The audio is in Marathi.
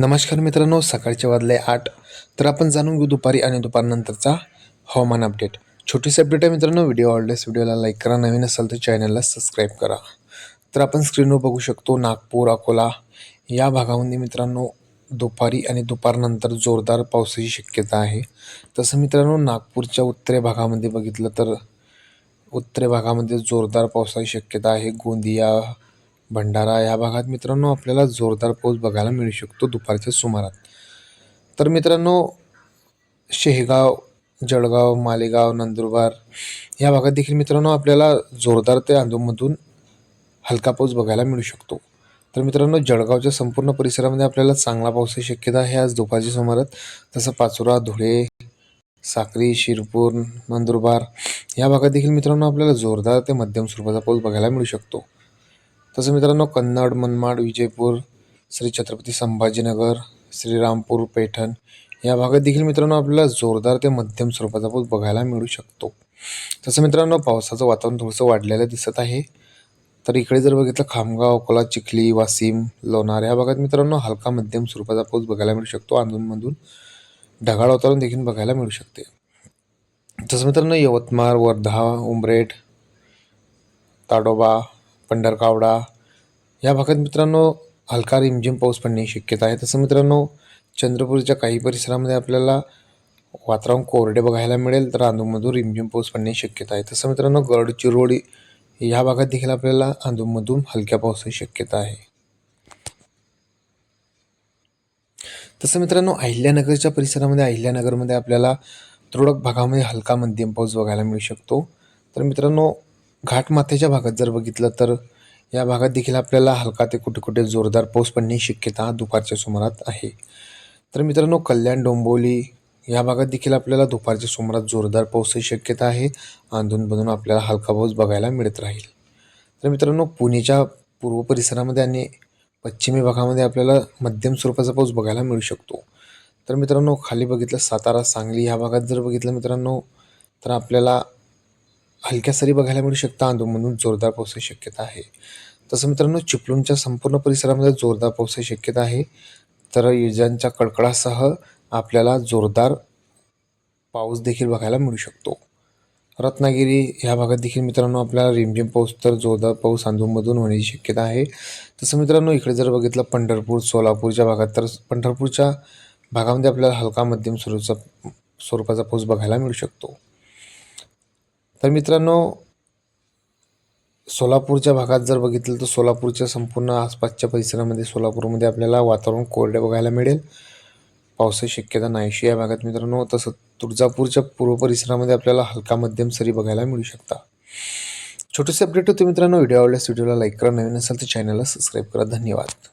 नमस्कार मित्रांनो सकाळचे वाजले आठ. तर आपण जाणून घेऊ दुपारी आणि दुपारनंतरचा हवामान अपडेट. छोटीशी अपडेट आहे मित्रांनो व्हिडिओ आवडल्यास व्हिडिओला लाईक करा नवीन असाल तर चॅनलला सबस्क्राईब करा. तर आपण स्क्रीनवर बघू शकतो नागपूर अकोला. या भागामध्ये मित्रांनो दुपारी आणि दुपारनंतर जोरदार पावसाची शक्यता आहे. तसं मित्रांनो नागपूरच्या उत्तरे भागामध्ये बघितलं तर उत्तरे भागामध्ये जोरदार पावसाची शक्यता आहे. गोंदिया भंडारा या भागात मित्रांनो आपल्याला जोरदार पाऊस बघायला मिळू शकतो दुपारच्या सुमारात. तर मित्रांनो शेहेगाव जळगाव मालेगाव नंदुरबार या भागात देखील मित्रांनो आपल्याला जोरदार ते अधूनमधून हलका पाऊस बघायला मिळू शकतो. तर मित्रांनो जळगावच्या संपूर्ण परिसरामध्ये आपल्याला चांगला पावसाची शक्यता आहे आज दुपारच्या सुमारात. तसं पाचोरा धुळे साक्री शिरपूर नंदुरबार या भागात देखील मित्रांनो आपल्याला जोरदार ते मध्यम स्वरूपाचा पाऊस बघायला मिळू शकतो. तसं मित्रांनो कन्नड मनमाड विजयपूर श्री छत्रपती संभाजीनगर श्रीरामपूर पैठण या भागात देखील मित्रांनो आपल्याला जोरदार ते मध्यम स्वरूपाचा पाऊस बघायला मिळू शकतो. तसं मित्रांनो पावसाचं वातावरण थोडंसं वाढलेलं दिसत आहे. तर इकडे जर बघितलं खामगाव अकोला चिखली वाशिम लोणार या भागात मित्रांनो हलका मध्यम स्वरूपाचा पाऊस बघायला मिळू शकतो. अधूनमधून ढगाळ वातावरण देखील बघायला मिळू शकते. तसं मित्रांनो यवतमाळ वर्धा उमरेड ताडोबा पंढरकावडा. या भागात मित्रांनो हलका रिमझिम पाऊस पडण्याची शक्यता आहे. तसं मित्रांनो चंद्रपूरच्या काही परिसरामध्ये आपल्याला वातावरण कोरडे बघायला मिळेल. तर अधूनमधून रिमझिम पाऊस पडण्याची शक्यता आहे. तसं मित्रांनो गडचिरोली या भागात देखील आपल्याला अधूनमधून हलक्या पावसाची शक्यता आहे. तसं मित्रांनो अहिल्यानगरच्या परिसरामध्ये अहिल्यानगरमध्ये आपल्याला तुरळक भागामध्ये हलका मध्यम पाऊस बघायला मिळू शकतो. तर मित्रांनो घाटमाथ्याच्या भागात जर बघितलं तर या भागात देखील आपल्याला हलका ते कुठे कुठे जोरदार पाऊस पडण्याची शक्यता दुपारच्या सुमारात आहे. तर मित्रांनो कल्याण डोंबिवली या भागात देखील आपल्याला दुपारच्या सुमारात जोरदार पावसाची शक्यता आहे. अधूनमधून आपल्याला हलका पाऊस बघायला मिळत राहील. तर मित्रांनो पुणेच्या पूर्व परिसरामध्ये आणि पश्चिमी भागामध्ये आपल्याला मध्यम स्वरूपाचा पाऊस बघायला मिळू शकतो. तर मित्रांनो खाली बघितलं सातारा सांगली ह्या भागात जर बघितलं मित्रांनो तर आपल्याला हलक्या सरी बघायला मिळू शकता अधूनमधून जोरदार पावसाची शक्यता आहे. तसं मित्रांनो चिपळूणच्या संपूर्ण परिसरामध्ये जोरदार पावसाची शक्यता आहे. तर विजांच्या कडकडासह आपल्याला जोरदार पाऊस देखील बघायला मिळू शकतो. रत्नागिरी ह्या भागात देखील मित्रांनो आपल्याला रिमझिम पाऊस तर जोरदार पाऊस अधूनमधून होण्याची शक्यता आहे. तसं मित्रांनो इकडे जर बघितलं पंढरपूर सोलापूरच्या भागात तर पंढरपूरच्या भागामध्ये आपल्याला हलका मध्यम स्वरूपाचा स्वरूपाचा पाऊस बघायला मिळू शकतो. तर मित्रांनो सोलापूरच्या भागात जर बघितलं तर सोलापूरच्या संपूर्ण आसपासच्या परिसरामध्ये सोलापूरमध्ये आपल्याला वातावरण कोरडे बघायला मिळेल. पावसाची शक्यता नाहीशी या भागात मित्रांनो. तसं तुळजापूरच्या पूर्व परिसरामध्ये आपल्याला हलका मध्यम सरी बघायला मिळू शकता. छोटेसे अपडेट होते मित्रांनो. व्हिडिओ आवडल्यास व्हिडिओला लाईक करा. नवीन असेल तर चॅनलला सबस्क्राईब करा. धन्यवाद.